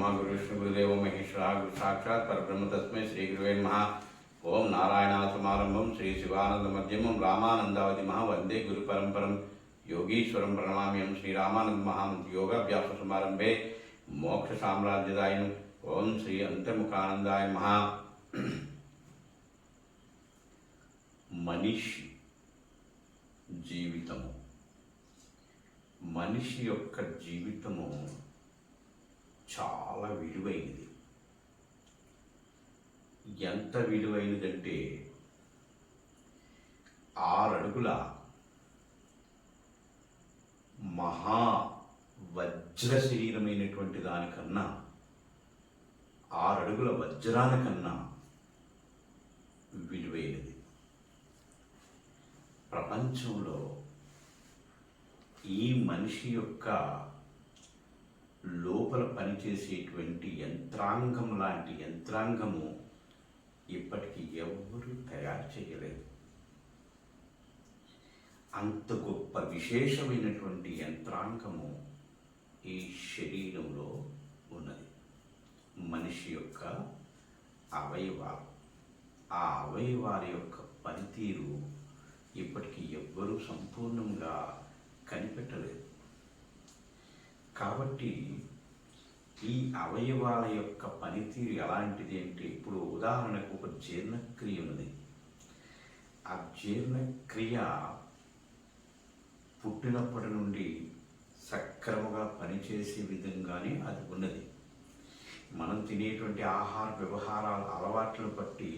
బ్రహ్మ గురు విష్ణు గురుదేవ మహేశ్వర గురు సాక్షాత్ పరబ్రహ్మ తస్మై శ్రీ గురువే మహ ఓం నారాయణాసమారంభం శ్రీ శివానంద మధ్యమం రామానందావతి మహా వందే గురు పరంపరం. యోగీశ్వరం ప్రణమామ్యం శ్రీ రామానంద మహామంత్రి యోగాభ్యాస సమారంభే మోక్ష సామ్రాజ్యదాయం ఓం శ్రీ అంతర్ముఖానందాయ మహా. మనిషి జీవితము. మనిషి యొక్క జీవితము చాలా విలువైనది. ఎంత విలువైనదంటే ఆరు అడుగుల మహా వజ్ర శరీరమైనటువంటి దానికన్నా ఆరు అడుగుల వజ్రానికన్నా విలువైనది. ప్రపంచంలో ఈ మనిషి యొక్క లోపల పనిచేసేటువంటి యంత్రాంగం లాంటి యంత్రాంగము ఇప్పటికీ ఎవరు తయారు చేయలేదు. అంత గొప్ప విశేషమైనటువంటి యంత్రాంగము ఈ శరీరంలో ఉన్నది. మనిషి యొక్క అవయవాలు. ఆ అవయవాల యొక్క పనితీరు ఇప్పటికీ ఎవ్వరూ సంపూర్ణంగా కనిపెట్టలేదు. కాబట్టి ఈ అవయవాల యొక్క పనితీరు ఎలాంటిది అంటే ఇప్పుడు ఉదాహరణకు ఒక జీర్ణక్రియ ఉన్నది. ఆ జీర్ణక్రియ పుట్టినప్పటి నుండి సక్రమంగా పనిచేసే విధంగానే అది ఉన్నది. మనం తినేటువంటి ఆహార వ్యవహారాల అలవాట్లను బట్టి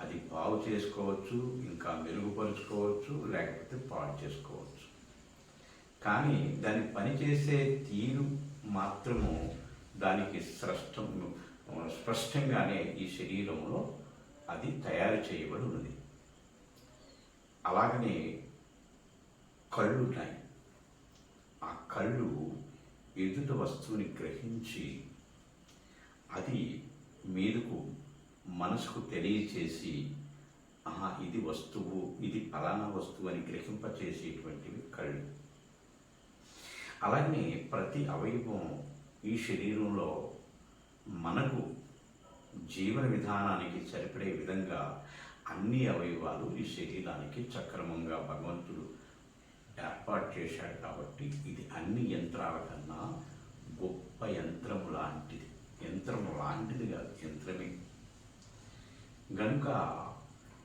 అది బాగు చేసుకోవచ్చు ఇంకా మెరుగుపరుచుకోవచ్చు లేకపోతే పాడు చేసుకోవచ్చు. కానీ దాని పనిచేసే తీరు మాత్రము దానికి స్పష్టం స్పష్టంగానే ఈ శరీరంలో అది తయారు చేయబడి ఉన్నది. అలాగనే కళ్ళు ఉన్నాయి. ఆ కళ్ళు ఎదుట వస్తువుని గ్రహించి అది మీదకు మనసుకు తెలియచేసి ఆహా ఇది వస్తువు ఇది ఫలానా వస్తువు అని గ్రహింపచేసేటువంటివి కళ్ళు. అలాగే ప్రతి అవయవం ఈ శరీరంలో మనకు జీవన విధానానికి సరిపడే విధంగా అన్ని అవయవాలు ఈ శరీరానికి సక్రమంగా భగవంతుడు ఏర్పాటు చేశాడు కాబట్టి ఇది అన్ని యంత్రాల కన్నా గొప్ప యంత్రము లాంటిది. యంత్రము లాంటిది కాదు యంత్రమే. గనుక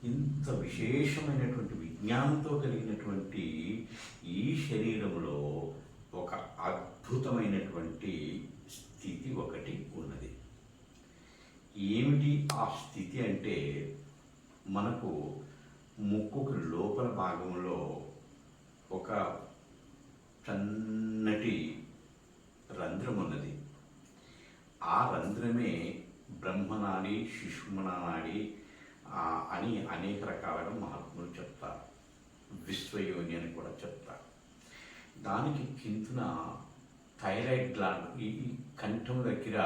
ఇంత విశేషమైనటువంటి విజ్ఞానంతో కలిగినటువంటి ఈ శరీరంలో ఒక అద్భుతమైనటువంటి స్థితి ఒకటి ఉన్నది. ఏమిటి ఆ స్థితి అంటే మనకు ముక్కుకు లోపల భాగంలో ఒక చన్నటి రంధ్రం ఉన్నది. ఆ రంధ్రమే బ్రహ్మనాడి శిశుమనాడి అని అనేక రకాలుగా మహాత్ములు చెప్తారు. విశ్వయోని అని కూడా చెప్తారు. దానికి కిందన థైరాయిడ్ గ్లాండ్ ఈ కంఠం దగ్గర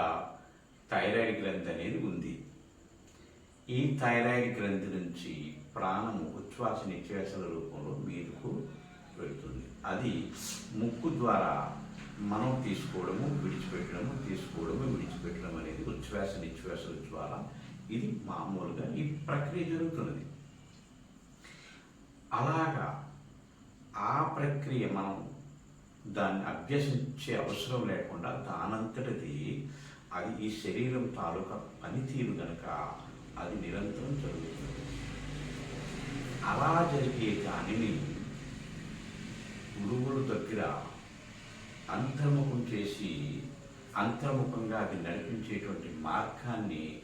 థైరాయిడ్ గ్రంథి అనేది ఉంది. ఈ థైరాయిడ్ గ్రంథి నుంచి ప్రాణము ఉచ్ఛ్వాస నిశ్వాసల రూపంలో మీదకు వెళుతుంది. అది ముక్కు ద్వారా మనం తీసుకోవడము విడిచిపెట్టడము తీసుకోవడము విడిచిపెట్టడం అనేది ఉచ్ఛ్వాస నిశ్వాసల ద్వారా ఇది మామూలుగా ఈ ప్రక్రియ జరుగుతున్నది. అలాగా ఆ ప్రక్రియ మనం దాన్ని అభ్యసించే అవసరం లేకుండా దానంతటిది అది ఈ శరీరం తాలూకా పనితీరు గనక అది నిరంతరం జరుగుతుంది. అలా జరిగే దానిని గురువుల దగ్గర అంతర్ముఖం చేసి అంతర్ముఖంగా అది నడిపించేటువంటి మార్గాన్ని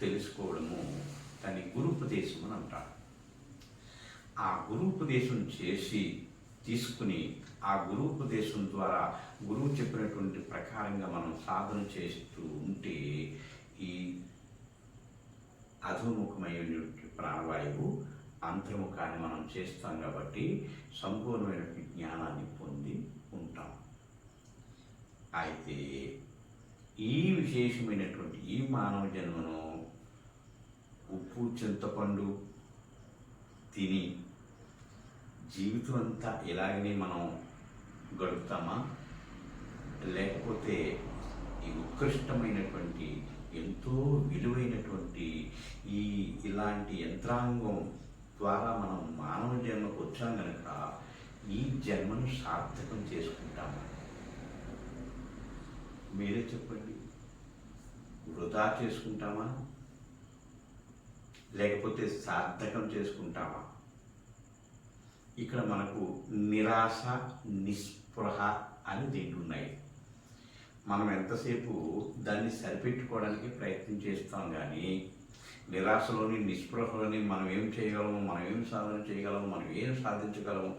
తెలుసుకోవడము దాన్ని గురుపదేశం అని అంటారు. ఆ గురుపదేశం చేసి తీసుకుని ఆ గురుపదేశం ద్వారా గురువు చెప్పినటువంటి ప్రకారంగా మనం సాధన చేస్తూ ఉంటే ఈ అధోముఖమైనటువంటి ప్రాణవాయువు అంతర్ముఖాన్ని మనం చేస్తాం కాబట్టి సంపూర్ణమైన జ్ఞానాన్ని పొంది ఉంటాం. అయితే ఈ విశేషమైనటువంటి ఈ మానవ జన్మను ఉప్పు చింతపండు తిని జీవితం అంతా ఇలాగనే మనం గడుపుతామా? లేకపోతే ఈ ఉత్కృష్టమైనటువంటి ఎంతో విలువైనటువంటి ఈ ఇలాంటి యంత్రాంగం ద్వారా మనం మానవ జన్మకు వచ్చాం కనుక ఈ జన్మను సార్థకం చేసుకుంటాము? మీరే చెప్పండి. వృధా చేసుకుంటామా? లేకపోతే సార్థకం చేసుకుంటామా? ఇక్కడ మనకు నిరాశ నిస్పృహ అని దీంట్లో ఉన్నాయి మనం ఎంతసేపు దాన్ని సరిపెట్టుకోవడానికి ప్రయత్నం చేస్తాం కానీ నిరాశలోని నిస్పృహలోని మనం ఏం చేయగలము మనం ఏం సాధన చేయగలము మనం ఏం సాధించగలము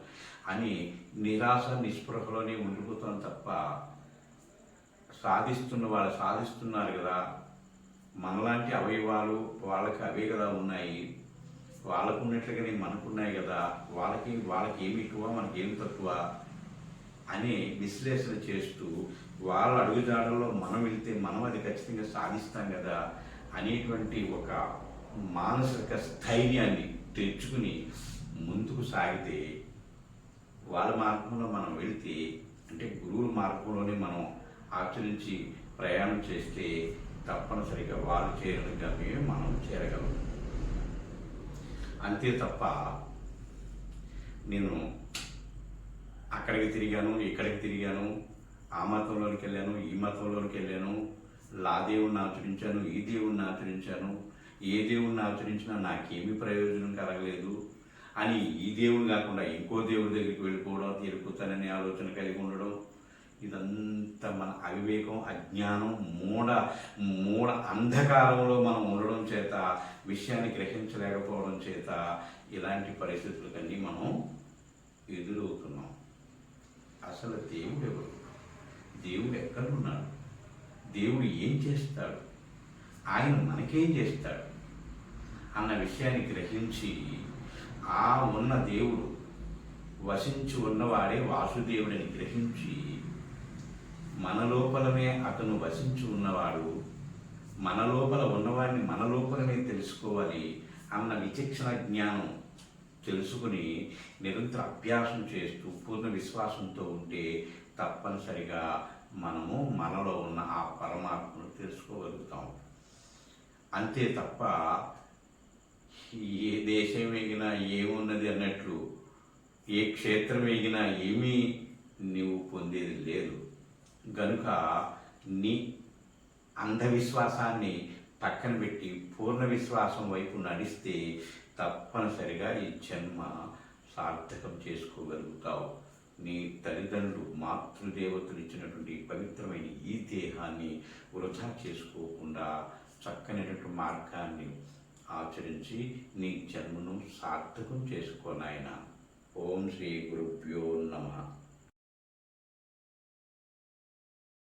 అని నిరాశ నిస్పృహలోనే ఉండిపోతాం తప్ప సాధిస్తున్న వాళ్ళు సాధిస్తున్నారు కదా మనలాంటి అవయవాలు వాళ్ళకి అవే కదా ఉన్నాయి. వాళ్ళకు ఉన్నట్లుగానే మనకున్నాయి కదా వాళ్ళకి వాళ్ళకి ఏమి ఎక్కువ మనకి తక్కువ అని విశ్లేషణ చేస్తూ వాళ్ళ అడుగుదాడల్లో మనం వెళ్తే మనం అది ఖచ్చితంగా సాధిస్తాం కదా అనేటువంటి ఒక మానసిక స్థైర్యాన్ని తెచ్చుకుని ముందుకు సాగితే వాళ్ళ మార్గంలో మనం వెళితే అంటే గురువుల మార్గంలోనే మనం ఆచరించి ప్రయాణం చేస్తే తప్పనిసరిగా వాళ్ళు చేరిన గమ్యమే మనం చేరగలం. అంతే తప్ప నేను అక్కడికి తిరిగాను ఇక్కడికి తిరిగాను ఆ మతంలోనికి వెళ్ళాను ఈ మతంలోనికి వెళ్ళాను లా దేవుణ్ణి ఆచరించాను ఈ దేవుణ్ణి ఆచరించాను ఏ దేవుణ్ణి ఆచరించినా నాకేమీ ప్రయోజనం కలగలేదు అని ఈ దేవుడు కాకుండా ఇంకో దేవుడి దగ్గరికి వెళ్ళిపోవడం తీరుకుతాననే ఆలోచన కలిగి ఉండడం ఇదంతా మన అవివేకం అజ్ఞానం మూఢ మూఢ అంధకారంలో మనం ఉండడం చేత విషయాన్ని గ్రహించలేకపోవడం చేత ఇలాంటి పరిస్థితులకన్నీ మనం ఎదురవుతున్నాం. అసలు దేవుడు ఎవరు? దేవుడు ఎక్కడున్నాడు? దేవుడు ఏం చేస్తాడు? ఆయన మనకేం చేస్తాడు? అన్న విషయాన్ని గ్రహించి ఆ ఉన్న దేవుడు వసించి ఉన్నవాడే వాసుదేవుడిని గ్రహించి మన లోపలనే అతను వసించి ఉన్నవాడు మన లోపల ఉన్నవాడిని మన లోపలనే తెలుసుకోవాలి అన్న విచక్షణ జ్ఞానం తెలుసుకుని నిరంతర అభ్యాసం చేస్తూ పూర్ణ విశ్వాసంతో ఉంటే తప్పనిసరిగా మనము మనలో ఉన్న ఆ పరమాత్మను తెలుసుకోగలుగుతాం. అంతే తప్ప ఏ దేశం ఎగినా ఏమున్నది అన్నట్లు ఏ క్షేత్రం ఎగినా ఏమీ నీవు పొందేది లేదు. గనుక నీ అంధవిశ్వాసాన్ని పక్కన పెట్టి పూర్ణ విశ్వాసం వైపు నడిస్తే తప్పనిసరిగా ఈ జన్మ సార్థకం చేసుకోగలుగుతావు. నీ తల్లిదండ్రులు మాతృదేవతలు ఇచ్చినటువంటి పవిత్రమైన ఈ దేహాన్ని వృధా చేసుకోకుండా చక్కనైనటువంటి మార్గాన్ని ఆచరించి నీ జన్మను సార్థకం చేసుకోనాయన ఓం శ్రీ గురుభ్యో